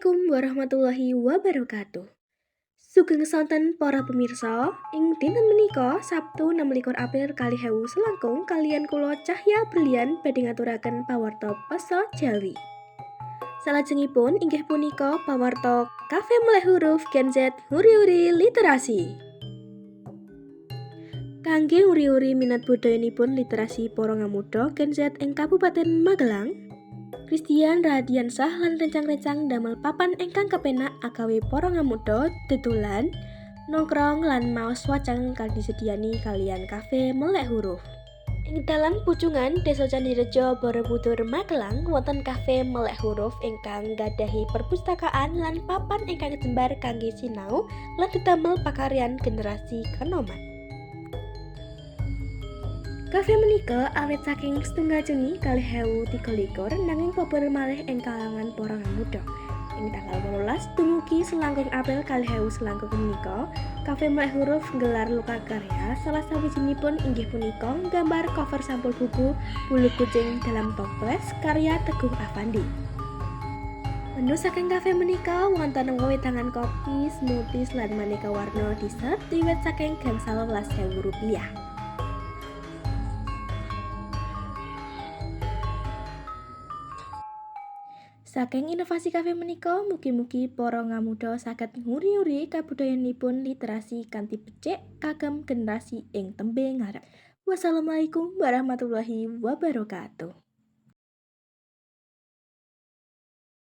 warahmatullahi wabarakatuh. Sugeng sonten para pemirsa, ing dinten menika Sabtu 26 April kali hewu selangkung kalian kula Cahya Brilian badhe ngaturaken pawarta basa Jawi. Salajengipun inggih punika pawarta Kafe Meleh Huruf Gen Z Huri-huri Literasi. Kangge uri-uri minat budayanipun literasi para ngamuda Gen Z ing Kabupaten Magelang, Christian Radiansah lan rencang-rencang damel papan ingkang kepenak agawe para ngamuda dedulan, nongkrong lan maos wacang kang disediani kalian kafe melek huruf. Ing dalan pucungan Desa Candirejo Borobudur Magelang wonten kafe melek huruf ingkang gadahi perpustakaan lan papan ingkang jembar kangge sinau lan didamel pakaryan generasi kenoman. Kafe menika awet saking setunggal Juni kali hewu tiga likur nanging populer malih ing kalangan para muda. Ing tanggal 18 dumugi selangkung April kali hewu selangkung menika, Kafe Melek Huruf gelar luka karya salah sawijinipun inggih punika gambar cover sampul buku Bulu Kucing dalam Toples karya Teguh Avandi. Menu saking kafe menika wonten wewetangan kopi, smoothies lan maneka warna dessert diwet saking gangsal welas rupiah. Saking inovasi kafe menika, mugi-mugi para ngamuda saged nguri-uri kabudayanipun literasi kanthi becik kagem generasi ing tembe ngarep. Wassalamualaikum warahmatullahi wabarakatuh.